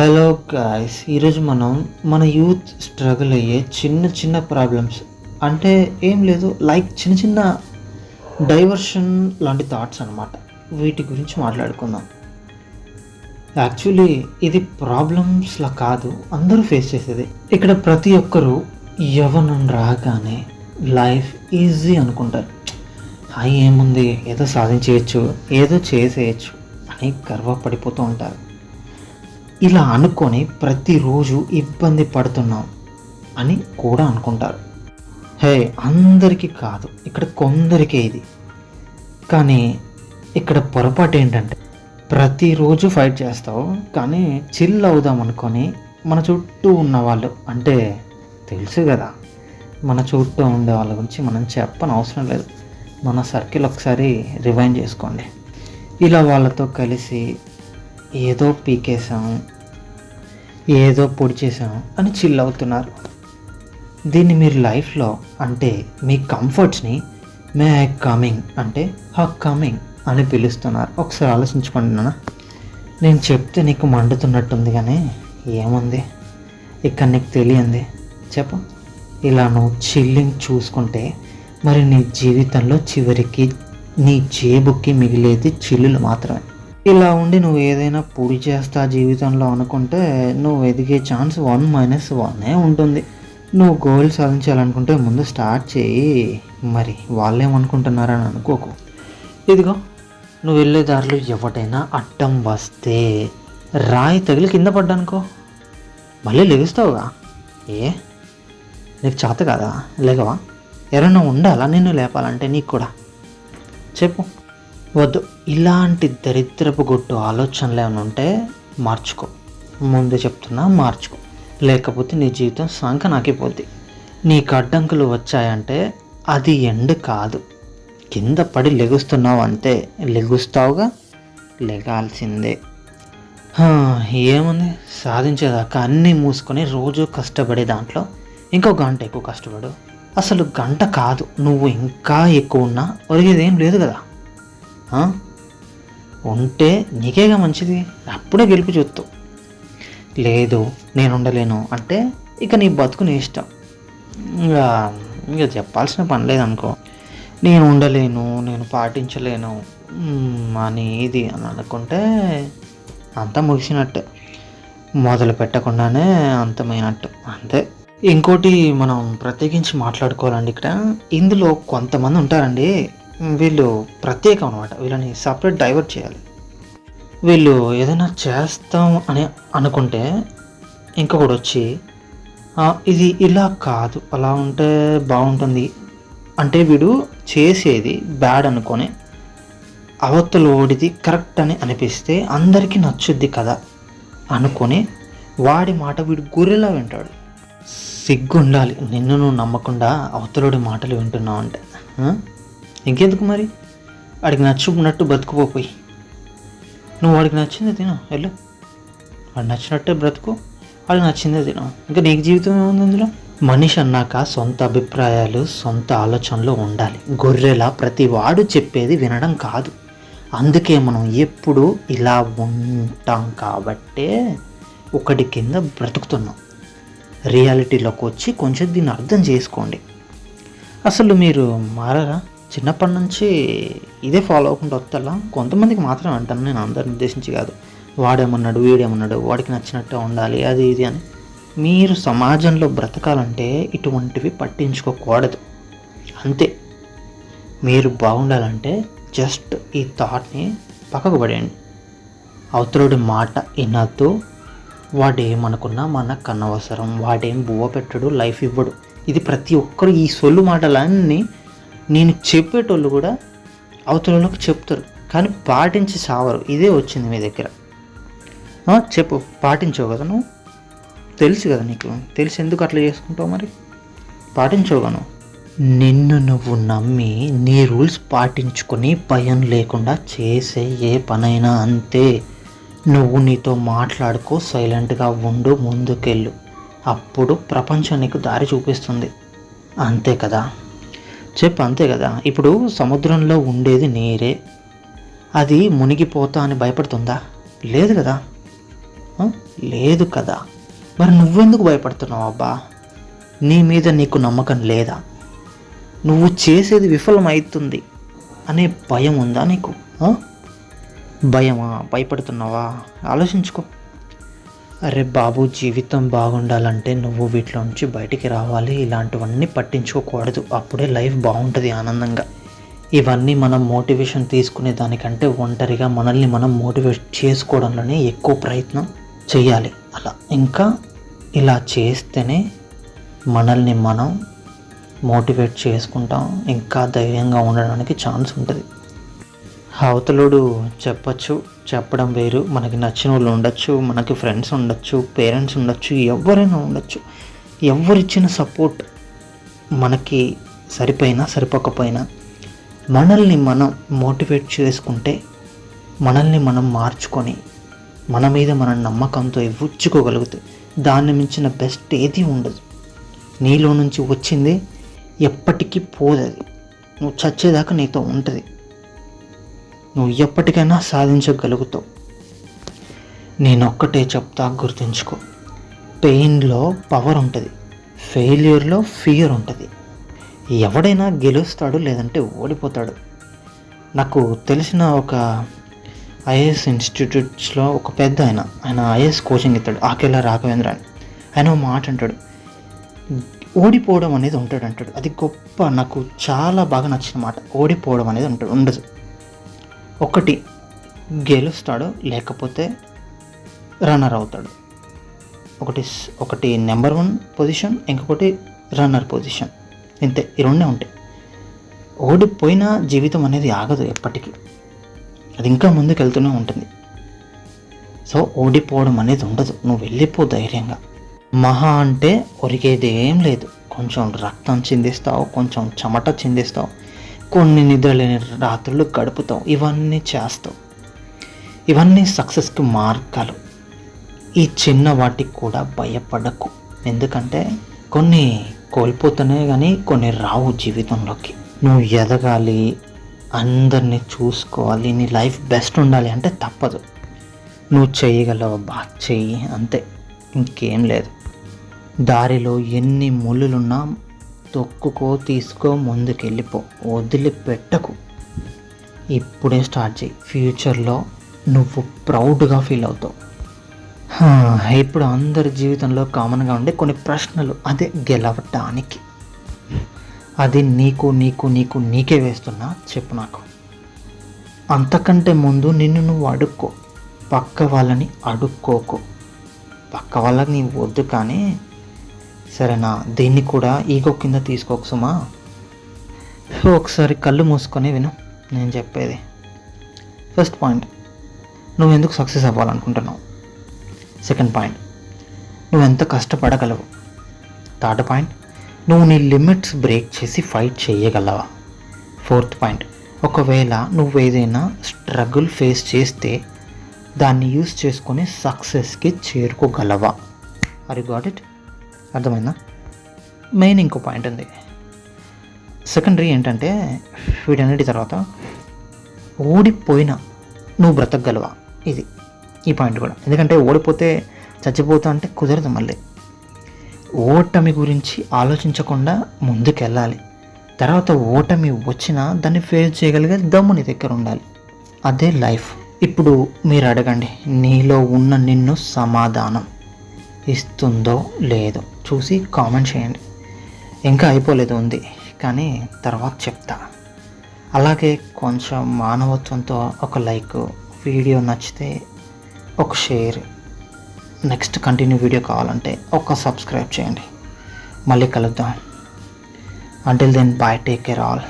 Hello guys ఈరోజు మనం మన యూత్ స్ట్రగుల్ అయ్యే చిన్న చిన్న ప్రాబ్లమ్స్ అంటే ఏం లేదు లైక్ చిన్న చిన్న డైవర్షన్ లాంటి థాట్స్ అనమాట వీటి గురించి మాట్లాడుకుందాం. యాక్చువల్లీ ఇది ప్రాబ్లమ్స్లా కాదు అందరూ ఫేస్ చేసేది. ఇక్కడ ప్రతి ఒక్కరూ యవనం రాగానే లైఫ్ ఈజీ అనుకుంటారు. హాయ్ ఏముంది? ఏదో సాధించేయచ్చు ఏదో చేసేయచ్చు అని గర్వపడిపోతూ ఉంటారు. ఇలా అనుకొని ప్రతిరోజు ఇబ్బంది పడుతున్నాం అని కూడా అనుకుంటారు. హే అందరికీ కాదు ఇక్కడ కొందరికే ఇది. కానీ ఇక్కడ పొరపాటు ఏంటంటే ప్రతిరోజు ఫైట్ చేస్తావు కానీ చిల్ అవుదాం అనుకొని మన చుట్టూ ఉన్న వాళ్ళు అంటే తెలుసు కదా మన చుట్టూ ఉండే వాళ్ళ గురించి మనం చెప్పని అవసరం లేదు. మన సర్కిల్ ఒకసారి రివైండ్ చేసుకోండి. ఇలా వాళ్ళతో కలిసి ఏదో పీకేసాం ఏదో పొడి చేసాం అని చిల్ అవుతున్నారు. దీన్ని మీరు లైఫ్లో అంటే మీ కంఫర్ట్స్ని మే ఐ కమింగ్ అంటే హా కమింగ్ అని పిలుస్తున్నారు. ఒకసారి ఆలోచించుకోండి నాన్న. నేను చెప్తే నీకు మండుతున్నట్టుంది కానీ ఏముంది? ఇక్కడ నీకు తెలియంది. చెప్పు. ఇలా నువ్వు చిల్లింగ్ చూసుకుంటే మరి నీ జీవితంలో చివరికి నీ జేబుకి మిగిలేది చిల్లులు మాత్రమే. ఇలా ఉండి నువ్వు ఏదైనా పొడి చేస్తా జీవితంలో అనుకుంటే నువ్వు ఎదిగే ఛాన్స్ వన్ మైనస్ వన్నే ఉంటుంది. నువ్వు గోల్ సాధించాలనుకుంటే ముందు స్టార్ట్ చేయి. మరి వాళ్ళేమనుకుంటున్నారని అనుకోకు. ఇదిగో నువ్వు వెళ్ళే దారిలో ఎవటైనా అడ్డం వస్తే రాయి తగిలి కింద పడ్డానుకో. మళ్ళీ లెగుస్తావుగా ఏ? నీకు చేత కాదా? లేకవా ఎవరైనా ఉండాలా నిన్ను లేపాలంటే నీకు కూడా? చెప్పు. వద్దు. ఇలాంటి దరిద్రపు గుట్టు ఆలోచనలు ఏమైనా ఉంటే మార్చుకో. ముందు చెప్తున్నా మార్చుకో. లేకపోతే నీ జీవితం సంఖ నాకిపోద్ది. నీకు అడ్డంకులు వచ్చాయంటే అది ఎండ్ కాదు. కింద పడి లెగుస్తున్నావు అంతే. లెగుస్తావుగా? లెగాల్సిందే. ఏముంది? సాధించేదాకా అన్నీ మూసుకొని రోజు కష్టపడే దాంట్లో ఇంకో గంట ఎక్కువ కష్టపడు. అసలు గంట కాదు. నువ్వు ఇంకా ఎక్కువ ఉన్నా ఒరిగేదేం లేదు కదా. ఉంటే నీకేగా మంచిది? అప్పుడే గెలుపు చూస్తావు లేదు నేను ఉండలేను అంటే ఇక నీ బతుకు నీ ఇష్టం. ఇంకా ఇంకా చెప్పాల్సిన పని లేదనుకో. నేను ఉండలేను నేను పాటించలేను. అని ఇది అని అనుకుంటే అంతా ముగిసినట్టే. మొదలు పెట్టకుండానే అంతమైనట్టు. అంతే. ఇంకోటి మనం ప్రత్యేకించి మాట్లాడుకోవాలండి ఇక్కడ. ఇందులో కొంతమంది ఉంటారండి. వీళ్ళు ప్రత్యేకం అనమాట వీళ్ళని సపరేట్ డైవర్ట్ చేయాలి. వీళ్ళు ఏదైనా చేస్తాం అని అనుకుంటే ఇంకొకడు వచ్చి ఇది ఇలా కాదు. అలా ఉంటే బాగుంటుంది. అంటే వీడు చేసేది బ్యాడ్ అనుకొని అవతల ఓడిది కరెక్ట్ అని అనిపిస్తే అందరికీ నచ్చుద్ది కదా అనుకొని వాడి మాట వీడు గొర్రెలా వింటాడు. సిగ్గు ఉండాలి నిన్ను నువ్వు నమ్మకుండా అవతలోడి మాటలు వింటున్నావు అంటే. ఇంకెందుకు మరి? వాడికి నచ్చుకున్నట్టు బతుకుపోయి నువ్వు వాడికి నచ్చింది తిను వెళ్ళు. వాడు నచ్చినట్టే బ్రతుకు వాడికి నచ్చిందే తిను. ఇంకా నీకు జీవితం ఏముంది ఇందులో? మనిషి అన్నాక సొంత అభిప్రాయాలు సొంత ఆలోచనలు ఉండాలి. గొర్రెలా ప్రతి వాడు చెప్పేది వినడం కాదు. అందుకే మనం ఎప్పుడు ఇలా ఉంటాం కాబట్టే ఒకటి కింద బ్రతుకుతున్నాం. రియాలిటీలోకి వచ్చి కొంచెం దీన్ని అర్థం చేసుకోండి. అసలు మీరు మారరా? చిన్నప్పటి నుంచి ఇదే ఫాలో అవ్వకుండా వస్తాలా కొంతమందికి మాత్రం అంటాను నేను అందరిని ఉద్దేశించి కాదు. వాడేమన్నాడు వీడేమన్నాడు వాడికి నచ్చినట్టే ఉండాలి అది ఇది అని. మీరు సమాజంలో బ్రతకాలంటే ఇటువంటివి పట్టించుకోకూడదు. అంతే. మీరు బాగుండాలంటే జస్ట్ ఈ థాట్ని పక్కకు పడేయండి. అవతలుడి మాట వినద్దు. వాడేమనుకున్నా మనకు కన్నవసరం వాడేం బువ్వ పెట్టడు లైఫ్ ఇవ్వడు. ఇది ప్రతి ఒక్కరు ఈ సొల్లు మాటలన్నీ నేను చెప్పేటోళ్ళు కూడా అవతలలోకి చెప్తారు కానీ పాటించి సావరు. ఇదే వచ్చింది మీ దగ్గర. చెప్పు పాటించవు కదా నువ్వు? తెలుసు కదా నీకు. తెలిసి ఎందుకు అట్లా చేసుకుంటావు మరి? పాటించవు నిన్ను నువ్వు నమ్మి నీ రూల్స్ పాటించుకొని భయం లేకుండా చేసే ఏ పనైనా అంతే. నువ్వు నీతో మాట్లాడుకో సైలెంట్గా ఉండు ముందుకెళ్ళు. అప్పుడు ప్రపంచం నీకు దారి చూపిస్తుంది. అంతే కదా? చెప్పు అంతే కదా. ఇప్పుడు సముద్రంలో ఉండేది నీరే. అది మునిగిపోతా అని భయపడుతుందా? లేదు కదా. లేదు కదా. మరి నువ్వెందుకు భయపడుతున్నావు అబ్బా? నీ మీద నీకు నమ్మకం లేదా? నువ్వు చేసేది విఫలమవుతుంది అనే భయం ఉందా నీకు? భయమా? భయపడుతున్నావా? ఆలోచించుకో. అరే బాబు జీవితం బాగుండాలంటే నువ్వు వీటిలో నుంచి బయటికి రావాలి. ఇలాంటివన్నీ పట్టించుకోకూడదు. అప్పుడే లైఫ్ బాగుంటుంది ఆనందంగా. ఇవన్నీ మనం మోటివేషన్ తీసుకునే దానికంటే ఒంటరిగా మనల్ని మనం మోటివేట్ చేసుకోవడంలోనే ఎక్కువ ప్రయత్నం చేయాలి అలా. ఇంకా ఇలా చేస్తేనే మనల్ని మనం మోటివేట్ చేసుకుంటాం. ఇంకా ధైర్యంగా ఉండడానికి ఛాన్స్ ఉంటుంది. అవతలుడు చెప్పచ్చు చెప్పడం వేరు. మనకి నచ్చిన వాళ్ళు ఉండొచ్చు మనకి ఫ్రెండ్స్ ఉండొచ్చు పేరెంట్స్ ఉండొచ్చు ఎవరైనా ఉండొచ్చు. ఎవరిచ్చిన సపోర్ట్ మనకి సరిపోయినా సరిపోకపోయినా మనల్ని మనం మోటివేట్ చేసుకుంటే మనల్ని మనం మార్చుకొని మన మీద మన నమ్మకంతో ఇవ్వుచ్చుకోగలిగితే దాన్ని మించిన బెస్ట్ ఏది ఉండదు. నీలో నుంచి వచ్చింది ఎప్పటికీ పోదది. నువ్వు చచ్చేదాకా నీతో ఉంటుంది. నువ్వు ఎప్పటికైనా సాధించగలుగుతావు. నేనొక్కటే చెప్తా గుర్తుంచుకో. పెయిన్లో పవర్ ఉంటుంది ఫెయిల్యూర్లో ఫియర్ ఉంటుంది. ఎవడైనా గెలుస్తాడు లేదంటే ఓడిపోతాడు. నాకు తెలిసిన ఒక ఐఏఎస్ ఇన్స్టిట్యూట్స్లో ఒక పెద్ద ఆయన ఆయన ఐఏఎస్ కోచింగ్ ఇస్తాడు ఆకేలా రాఘవేంద్ర అని ఆయన మాట అంటాడు ఓడిపోవడం అనేది ఉంటాడు అంటాడు. అది గొప్ప నాకు చాలా బాగా నచ్చిన మాట. ఓడిపోవడం అనేది ఉంటాడు ఉండదు. ఒకటి గెలుస్తాడు లేకపోతే రన్నర్ అవుతాడు. ఒకటి ఒకటి నెంబర్ వన్ పొజిషన్ ఇంకొకటి రన్నర్ పొజిషన్. ఇంతే ఈ రెండే ఉంటాయి. ఓడిపోయిన జీవితం అనేది ఆగదు ఎప్పటికీ. అది ఇంకా ముందుకు వెళ్తూనే ఉంటుంది. సో ఓడిపోవడం అనేది ఉండదు. నువ్వు వెళ్ళిపో ధైర్యంగా. మహా అంటే ఒరిగేది ఏం లేదు. కొంచెం రక్తం చిందిస్తావు కొంచెం చెమట చిందిస్తావు. కొన్ని నిద్రలేని రాత్రులు గడుపుతావు ఇవన్నీ చేస్తావు ఇవన్నీ సక్సెస్కి మార్గాలు. ఈ చిన్న వాటికి కూడా భయపడకు. ఎందుకంటే కొన్ని కోల్పోతూనే కానీ కొన్ని రావు జీవితంలోకి. నువ్వు ఎదగాలి అందరినీ చూసుకోవాలి నీ లైఫ్ బెస్ట్ ఉండాలి అంటే తప్పదు. నువ్వు చేయగలవు? బాగా చెయ్యి. అంతే. ఇంకేం లేదు. దారిలో ఎన్ని ముళ్ళులున్నా తొక్కుకో తీసుకో ముందుకెళ్ళిపో. వదిలిపెట్టకు. ఇప్పుడే స్టార్ట్ చేయి. ఫ్యూచర్లో నువ్వు ప్రౌడ్గా ఫీల్ అవుతావు. ఇప్పుడు అందరి జీవితంలో కామన్గా ఉండే కొన్ని ప్రశ్నలు. అదే గెలవటానికి. అది నీకు నీకు నీకు నీకే వేస్తున్నా చెప్పు నాకు. అంతకంటే ముందు నిన్ను నువ్వు అడుక్కో. పక్క వాళ్ళని అడుక్కోకు. పక్క వాళ్ళకి నీ వద్దు కానీ సరేనా? దీన్ని కూడా ఈగో కింద తీసుకోకు సుమా. సో ఒకసారి కళ్ళు మూసుకొని విను నేను చెప్పేది. ఫస్ట్ పాయింట్ నువ్వు ఎందుకు సక్సెస్ అవ్వాలనుకుంటున్నావు? సెకండ్ పాయింట్ నువ్వు ఎంత కష్టపడగలవు? థర్డ్ పాయింట్ నువ్వు నీ లిమిట్స్ బ్రేక్ చేసి ఫైట్ చేయగలవా? ఫోర్త్ పాయింట్ ఒకవేళ నువ్వు ఏదైనా స్ట్రగుల్ ఫేస్ చేస్తే దాన్ని యూస్ చేసుకొని సక్సెస్కి చేరుకోగలవా? అరి గాట్ ఇట్ అర్థమైందా? మెయిన్ ఇంకో పాయింట్ ఉంది. సెకండరీ ఏంటంటే వీటన్నిటి తర్వాత ఓడిపోయినా నువ్వు బ్రతకగలవా? ఇది ఈ పాయింట్ కూడా. ఎందుకంటే ఓడిపోతే చచ్చిపోతా అంటే కుదరదు మళ్ళీ. ఓటమి గురించి ఆలోచించకుండా ముందుకెళ్ళాలి. తర్వాత ఓటమి వచ్చినా దాన్ని ఫేస్ చేయగలిగే దమ్ము నీ దగ్గర ఉండాలి. అదే లైఫ్. ఇప్పుడు మీరు అడగండి నీలో ఉన్న నిన్ను సమాధానం. ఇస్తుందో లేదో చూసి కామెంట్ చేయండి. ఇంకా అయిపోలేదు ఉంది కానీ తర్వాత చెప్తా. అలాగే కొంచెం మానవత్వంతో ఒక లైక్ వీడియో నచ్చితే ఒక షేర్. నెక్స్ట్ కంటిన్యూ వీడియో కావాలంటే ఒక సబ్స్క్రైబ్ చేయండి. మళ్ళీ కలుద్దాం. Until then bye take care all